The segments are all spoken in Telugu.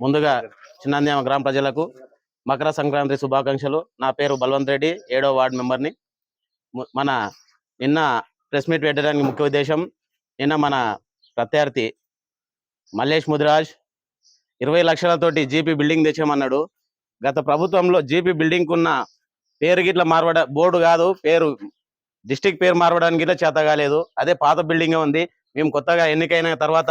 ముందుగా చిన్నంద్యామ గ్రామ ప్రజలకు మకర సంక్రాంతి శుభాకాంక్షలు. నా పేరు బల్వంత్ రెడ్డి ఏడో వార్డు మెంబర్ని. మన నిన్న ప్రెస్ మీట్ పెట్టడానికి ముఖ్య ఉద్దేశం నిన్న మన ప్రత్యర్థి మల్లేష్ ముదిరాజ్ ఇరవై లక్షలతోటి జీపీ బిల్డింగ్ తెచ్చామన్నాడు గత ప్రభుత్వంలో జీపీ బిల్డింగ్ ఉన్న పేరు గిట్ల మార్వడ బోర్డు కాదు పేరు డిస్టిక్ పేరు మార్చడానికి గిట్ల చేత కాలేదు. అదే పాత బిల్డింగ్ ఉంది. మేము కొత్తగా ఎన్నికైన తర్వాత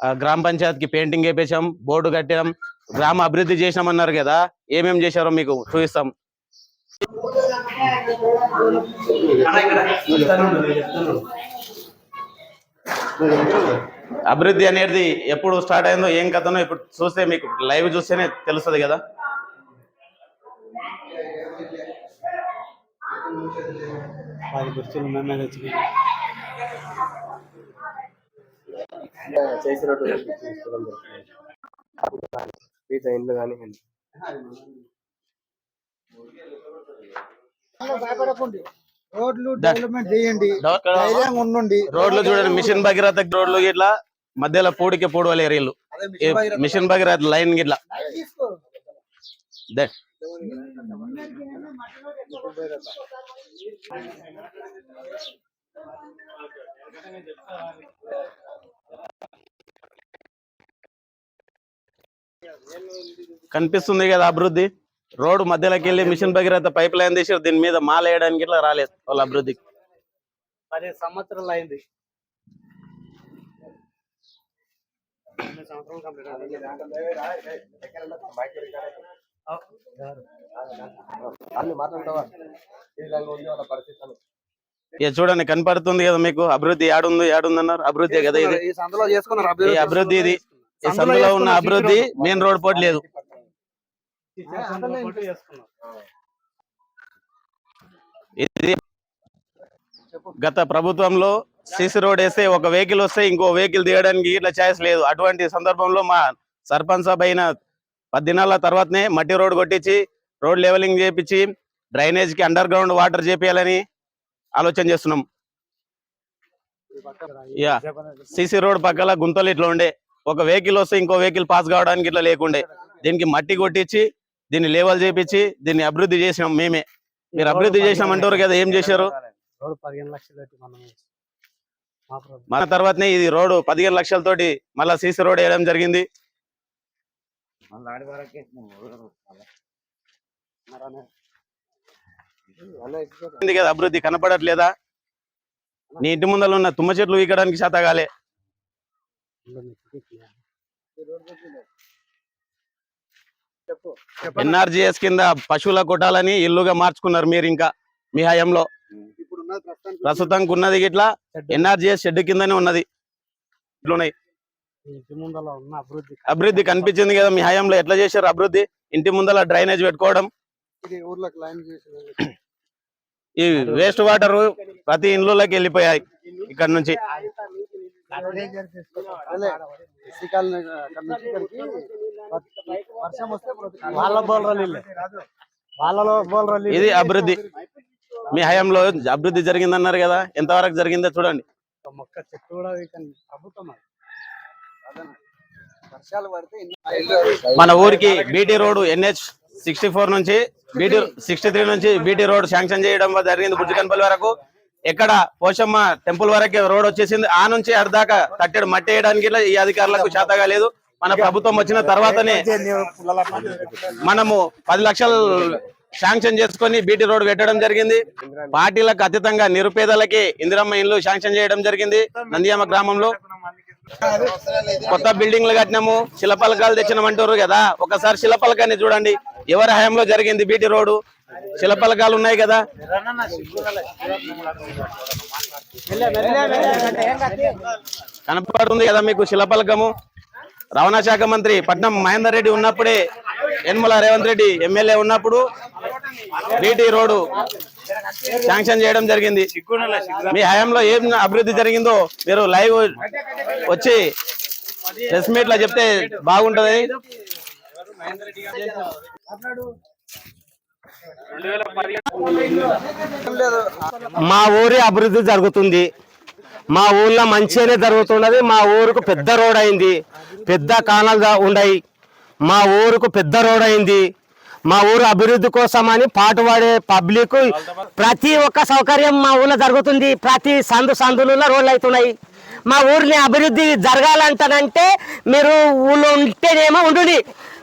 గ్రామ పంచాయతీకి పెయింటింగ్ వేపించాం బోర్డు కట్టాం గ్రామ అభివృద్ధి చేసినామన్నారు కదా ఏమేం చేశారో మీకు చూపిస్తాం. అభివృద్ధి అనేది ఎప్పుడు స్టార్ట్ అయిందో ఏం కథనో ఇప్పుడు చూస్తే మీకు లైవ్ చూస్తేనే తెలుస్తుంది కదా. పది కుర్చీలు మేమే తెచ్చి చేసినట్టు మిగతా ఇండ్లు కానీ భయపడకండి. రోడ్లు డెవలప్మెంట్ చేయండి. ధైర్యంగా ఉండండి. రోడ్లు చూడండి మిషన్ భగీరథ రోడ్లు గిట్లా మధ్యలో పూడికి పూడవలు ఏరియాలు మిషన్ భగీరథ లైన్ గిట్లా. తీసుకో. కనిపిస్తుంది కదా అభివృద్ధి. రోడ్డు మధ్యలోకి వెళ్ళి మిషన్ భగీరథ పైప్ లైన్ తీసి దీని మీద మాల వేయడానికి ఇట్లా రాలేదు వాళ్ళ అభివృద్ధి. పది సంవత్సరాలు అయింది. ఇక చూడండి కనపడుతుంది కదా మీకు. అభివృద్ధి ఏడుంది ఏడుంది అన్నారు అభివృద్ధి కదా ఇది. అభివృద్ధి ఇది. ఈ సందులో ఉన్న అభివృద్ధి మెయిన్ రోడ్ పోటీ లేదు. ఇది గత ప్రభుత్వంలో సిసి రోడ్ వేస్తే ఒక వెహికల్ వస్తే ఇంకో వెహికల్ దిగడానికి ఇట్లా ఛాయిస్ లేదు. అటువంటి సందర్భంలో మా సర్పంచ్ సభ అయిన పది దినాల తర్వాతనే మట్టి రోడ్ కొట్టించి రోడ్ లెవెలింగ్ చేపించి డ్రైనేజ్కి అండర్ గ్రౌండ్ వాటర్ చేపియాలని ఆలోచన చేస్తున్నాం. యా. సిసి రోడ్ పక్కల గుంతలు ఇట్లా ఉండే. ఒక వెహికల్ వస్తే ఇంకో వెహికల్ పాస్ కావడానికి ఇట్లా లేకుండే. దీనికి మట్టి కొట్టించి దీన్ని లేవల్ చేపించి దీన్ని అభివృద్ధి చేసినాం మేమే. మీరు అభివృద్ధి చేసినాం అంటారు కదా ఏం చేశారు? మనం తర్వాతనే ఇది రోడ్డు పదిహేను లక్షలతోటి మళ్ళా సీసీ రోడ్ వేయడం జరిగింది. ఉంది కదా అభివృద్ధి కనపడట్లేదా? నీ ఇంటి ముందర ఉన్న తుమ్మ చెట్లు వీకడానికి శాత కాలే. ఎన్ఆర్జిఎస్ కింద పశువుల కొట్టాలని ఇల్లుగా మార్చుకున్నారు మీరు ఇంకా మీ హయాంలో. ఇప్పుడు ఉన్నది ప్రస్తుతానికి ప్రస్తుతానికి ఉన్నది ఇట్లా ఎన్ఆర్జిఎస్ షెడ్ కిందనే ఉన్నది. ఇట్లున్నాయి. అభివృద్ధి కనిపించింది కదా మీ హయాంలో. ఎట్లా చేశారు అభివృద్ధి? ఇంటి ముందర డ్రైనేజ్ పెట్టుకోవడం. ఈ వేస్ట్ వాటర్ ప్రతి ఇండ్లలోకి వెళ్ళిపోయాయి. ఇక్కడ నుంచి. అదే. శ్రీకాకుళం అక్కడ నుంచి ఇక్కడికి వర్షం వస్తే ప్రతి- వాళ్ళ బోల్రలు ఇల్లే. వాళ్ళలో బోల్రలు ఇది అభివృద్ధి. మీ హయాంలో అభివృద్ధి జరిగిందన్నారు కదా? ఎంతవరకు జరిగిందో చూడండి. మొక్క చెట్టు కూడా ప్రభుత్వం మన ఊరికి BT road NH sixty four నుంచి బీటీ సిక్స్టీ త్రీ నుంచి బీటీ రోడ్ శాంక్షన్ చేయడం జరిగింది బుజ్జికన్పల్లి వరకు. ఎక్కడ పోషమ్మ టెంపుల్ వరకు రోడ్ వచ్చేసింది. ఆ నుంచి అర్దాకా కట్టెడు మట్టి వేయడానికి ఈ అధికారులకు చేతగా లేదు. మన ప్రభుత్వం వచ్చిన తర్వాతనే మనము పది లక్షలు శాంక్షన్ చేసుకొని బీటీ రోడ్ పెట్టడం జరిగింది. పార్టీలకు అతీతంగా నిరుపేదలకి ఇందిరమ్మ ఇల్లు శాంక్షన్ చేయడం జరిగింది. నందియామ గ్రామంలో కొత్త బిల్డింగ్లు కట్టినాము. శిలపలకాలు తెచ్చినామంటారు కదా. ఒకసారి శిలపలకాన్ని చూడండి. ఎవరి హయాంలో జరిగింది బీటీ రోడ్డు? శిలపలకాలు ఉన్నాయి కదా. కనపడుతుంది కదా మీకు శిలపలకము రవాణా శాఖ మంత్రి పట్నం మహేందర్ రెడ్డి ఉన్నప్పుడే యనమల రేవంత్ రెడ్డి ఎమ్మెల్యే ఉన్నప్పుడు బీటీ రోడ్డు శాంక్షన్ చేయడం జరిగింది. మీ హయాంలో ఏం అభివృద్ధి జరిగిందో మీరు లైవ్ వచ్చి ప్రెస్ మీట్లో చెప్తే బాగుంటది మా ఊరి అభివృద్ధి జరుగుతుంది. మా ఊర్లో మంచిగానే జరుగుతున్నది. మా ఊరుకు పెద్ద రోడ్ అయింది. పెద్ద కానాలు ఉన్నాయి మా ఊరుకు పెద్ద రోడ్ అయింది. మా ఊరు అభివృద్ధి కోసం అని పాటుపడే పబ్లిక్ ప్రతి ఒక్క సౌకర్యం మా ఊళ్ళో జరుగుతుంది. ప్రతి సందు సందులలో రోడ్లు అవుతున్నాయి. మా ఊరిని అభివృద్ధి జరగాలంటానంటే మీరు ఊళ్ళో ఉంటేనేమో ఉండుడి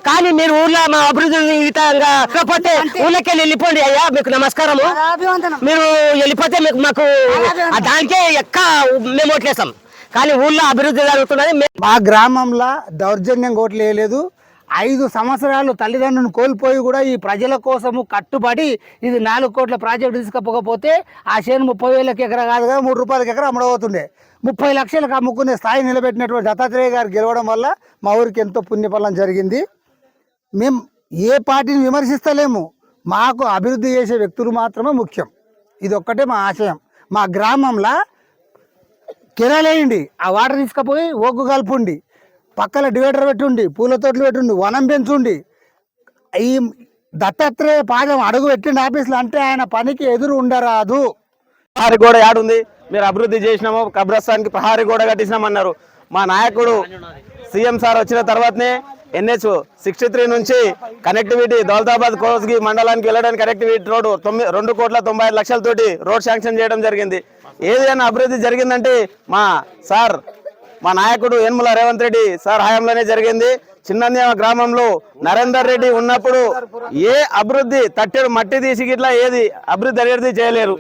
కానీ మీరు ఊర్లో మా అభివృద్ధి విధంగా కాకపోతే ఊళ్ళకి వెళ్ళి వెళ్ళిపోండి అయ్యా మీకు నమస్కారము. మీరు వెళ్ళిపోతే మీకు మాకు ఆ దానికే ఎక్క మేము ఓట్లేస్తాం. కానీ ఊళ్ళో అభివృద్ధి జరుగుతున్నది మే- మా గ్రామంలో దౌర్జన్యం ఓట్లు వేయలేదు. ఐదు సంవత్సరాలు తల్లిదండ్రులను కోల్పోయి కూడా ఈ ప్రజల కోసము కట్టుబడి ఇది నాలుగు కోట్ల ప్రాజెక్టు తీసుకపోకపోతే ఆ చేను ముప్పై వేలకు ఎకరా కాదు కదా మూడు రూపాయలకి ఎకరా అమ్మడబోతుండే ముప్పై లక్షలకు అమ్ముకునే స్థాయి నిలబెట్టినటువంటి దత్తాత్రేయ గారు గెలవడం వల్ల మా ఊరికి ఎంతో పుణ్యఫలం జరిగింది. మేము ఏ పార్టీని విమర్శిస్తలేము. మాకు అభివృద్ధి చేసే వ్యక్తులు మాత్రమే ముఖ్యం. ఇది ఒక్కటే మా ఆశయం. మా గ్రామంలో కిరాలేయండి ఆ వాటర్ తీసుకుపోయి ఓకు కలుపుండి. పక్కన డివైడర్ పెట్టుండి పూల తోటలు పెట్టుండి వనం పెంచుండి. ఈ దత్తాత్రేయ పాదం అడుగు పెట్టిండి ఆఫీసులు అంటే ఆయన పనికి ఎదురు ఉండరాదు. ప్రహారీ గోడ యాడుంది. మీరు అభివృద్ధి చేసినాము కబ్రస్థానికి ప్రహారీ గోడ కట్టించినామన్నారు. మా నాయకుడు సీఎం సార్ వచ్చిన తర్వాతనే ఎన్హెచ్ సిక్స్టీ త్రీ నుంచి కనెక్టివిటీ దౌలతాబాద్ కోస్గి మండలానికి వెళ్ళడానికి కనెక్టివిటీ రోడ్ తొమ్మిది రెండు కోట్ల తొంభై ఐదు లక్షలతోటి రోడ్ శాంక్షన్ చేయడం జరిగింది. ఏదైనా అభివృద్ధి జరిగిందంటే మా సార్ మా నాయకుడు యనమల రేవంత్ రెడ్డి సార్ హయాంలోనే జరిగింది. చిన్నంద్యామ గ్రామంలో నరేందర్ రెడ్డి ఉన్నప్పుడు ఏ అభివృద్ధి తట్టెడు మట్టి తీసి ఇట్లా ఏది అభివృద్ధి అనేది చేయలేరు.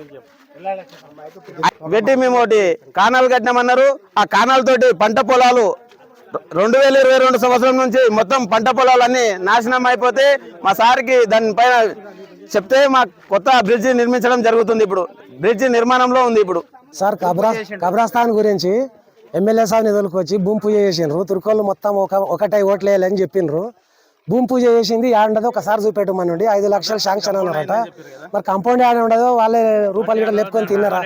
పెట్టి మేము ఒకటి కానాలు కట్టినామన్నారు. ఆ కానాలతోటి పంట పొలాలు రెండు వేల ఇరవై రెండు సంవత్సరం నుంచి మొత్తం పంట పొలాలన్నీ నాశనం అయిపోతే మా సార్కి దానిపైన చెప్తే మా కొత్త బ్రిడ్జి నిర్మించడం జరుగుతుంది ఇప్పుడు. బ్రిడ్జి నిర్మాణంలో ఉంది ఇప్పుడు. సార్ కబ్రా కబ్రాస్థాన్ గురించి ఎమ్మెల్యే సార్ నిధులకు వచ్చి భూమి పూజ చేసిండ్రు. తుర్కోళ్ళు మొత్తం ఒక ఒకటై ఓట్లు వేయాలని చెప్పిండ్రు భూమి పూజ చేసింది ఆడుండదు ఒకసారి చూపెట్టమనండి ఐదు లక్షలు శాంక్షన్ అన్నారట. మరి కంపౌండ్ ఆడ ఉండదు వాళ్ళే రూపాయలు కూడా లేపుకొని తిన్నారా?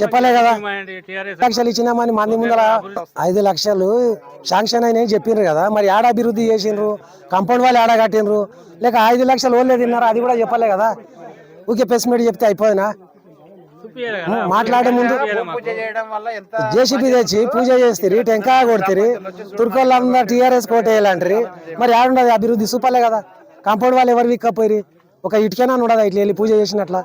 చెప్పలే కదా. లక్షలు ఇచ్చినామని మంది ముందర ఐదు లక్షలు శాంక్షన్ అయినాయి చెప్పిండ్రు కదా. మరి ఆడ అభివృద్ధి చేసిండ్రు కంపౌండ్ వాళ్ళు ఆడ కట్టిండ్రు లేక ఐదు లక్షలు ఓన్లే తిన్నారా? అది కూడా చెప్పలే కదా. ఊకే పెస్మిడి చెప్తే అయిపోయినా? మాట్లాడే ముందు జేసీబీ తెచ్చి పూజ చేస్తారు టెంకాయ కొడుతుంది తుర్కోళ్ళందరూ టీఆర్ఎస్ కోటేయాలంటారు మరి ఆడుండదు అభివృద్ధి సూపర్లే కదా. కాంపౌండ్ వాళ్ళు ఎవరు విక్కపోయి ఒక ఇటుకైనా ఉండదా ఇట్లా వెళ్ళి పూజ చేసినట్ల?